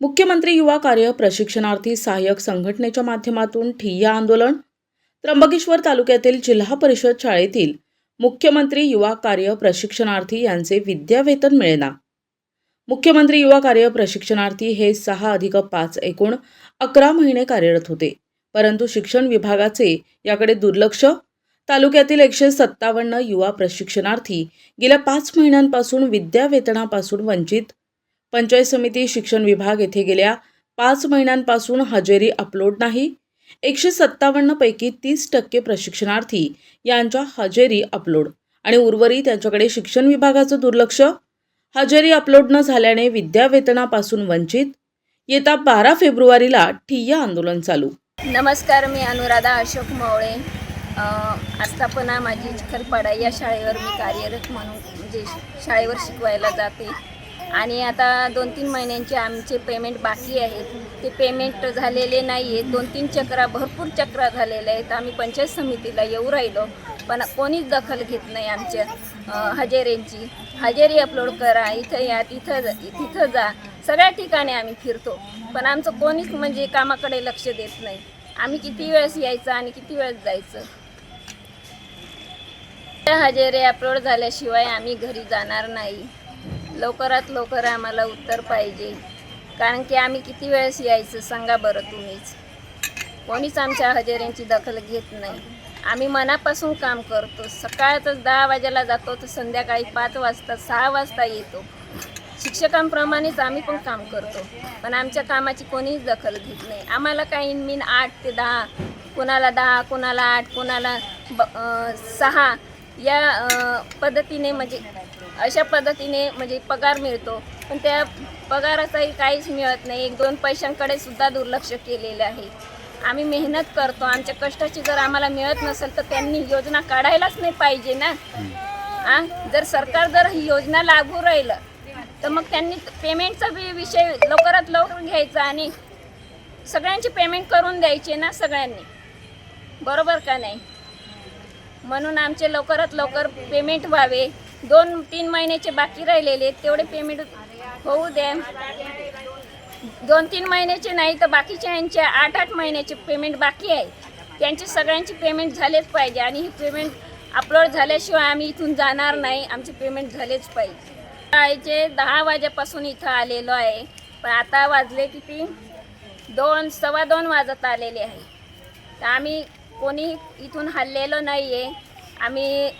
मुख्यमंत्री युवा कार्य प्रशिक्षणार्थी सहाय्यक संघटनेच्या माध्यमातून ठिय्या आंदोलन त्र्यंबकेश्वर तालुक्यातील जिल्हा परिषद शाळेतील मुख्यमंत्री युवा कार्य प्रशिक्षणार्थी यांचे विद्यावेतन मिळेना. मुख्यमंत्री युवा कार्य प्रशिक्षणार्थी हे सहा अधिक पाच एकूण अकरा महिने कार्यरत होते. परंतु शिक्षण विभागाचे याकडे दुर्लक्ष. तालुक्यातील एकशे सत्तावन्न युवा प्रशिक्षणार्थी गेल्या पाच महिन्यांपासून विद्यावेतनापासून वंचित. पंचायत समिती शिक्षण विभाग येथे गेल्या पाच महिन्यांपासून हजेरी अपलोड नाही. एकशे सत्तावन्न पैकी तीस टक्के प्रशिक्षणार्थी यांच्या हजेरी अपलोड आणि उर्वरित त्यांच्याकडे शिक्षण विभागाचं दुर्लक्ष. हजेरी अपलोड न झाल्याने विद्यावेतनापासून वंचित. येत्या बारा फेब्रुवारीला ठिय्या आंदोलन चालू. नमस्कार मी अनुराधा अशोक मावळे. आस्थापना माझी चिखलपाडा या शाळेवर मी कार्यरत म्हणून म्हणजे शाळेवर शिकवायला जाते. आणि आता दोन तीन महिन्यांचे आमचे पेमेंट बाकी आहेत. ते पेमेंट झालेले नाही आहेत दोन तीन चक्रा भरपूर चक्रा झालेल्या आहेत. आम्ही पंचायत समितीला येऊ राहिलो. पण कोणीच दखल घेत नाही आमच्या हजेऱ्यांची हजेरी अपलोड करा इथं या तिथं तिथं जा. सगळ्या ठिकाणी आम्ही फिरतो. पण आमचं कोणीच म्हणजे कामाकडे लक्ष देत नाही. आम्ही किती वेळेस यायचं आणि किती वेळेस जायचं? त्या हजेरी अपलोड झाल्याशिवाय आम्ही घरी जाणार नाही. लवकरात लवकर आम्हाला उत्तर पाहिजे. कारण की आम्ही किती वेळेस यायचं सांगा बरं तुम्हीच. कोणीच आमच्या हजेऱ्यांची दखल घेत नाही. आम्ही मनापासून काम करतो. सकाळतच दहा वाजेला जातो तर संध्याकाळी पाच वाजता सहा वाजता येतो. शिक्षकांप्रमाणेच आम्ही पण काम करतो. पण आमच्या कामाची कोणीच दखल घेत नाही. आम्हाला काही मीन आठ ते दहा कोणाला दहा कोणाला आठ कोणाला ब सहा या पद्धतीने म्हणजे अशा पद्धतीने म्हणजे पगार मिळतो. पण त्या पगाराचाही काहीच मिळत नाही. एक दोन पैशांकडे सुद्धा दुर्लक्ष केलेलं आहे. आम्ही मेहनत करतो. आमच्या कष्टाची जर आम्हाला मिळत नसेल तर त्यांनी योजना काढायलाच नाही पाहिजे ना. आ? जर सरकार जर ही योजना लागू राहिलं तर मग त्यांनी पेमेंटचा बी विषय लवकरात लवकर घ्यायचा आणि सगळ्यांची पेमेंट करून द्यायची ना सगळ्यांनी. बरोबर का नाही? म्हणून आमचे लवकरात लवकर पेमेंट व्हावे. दोन तीन महिन्याचे बाकी राहिलेले आहेत, तेवढे पेमेंट होऊ द्या. दोन तीन महिन्याचे नाही तर बाकीच्या यांचे आठ आठ महिन्याचे पेमेंट बाकी आहे. त्यांची सगळ्यांची पेमेंट झालेच पाहिजे आणि हे पेमेंट अपलोड झाल्याशिवाय आम्ही इथून जाणार नाही. आमचे पेमेंट झालेच पाहिजे. आईचे दहा वाजेपासून इथं आलेलो आहे. पण आता वाजले किती? दोन सव्वा दोन वाजत आलेले आहे. तर आम्ही कोणी इथून हल्लेलं नाही आहे आम्ही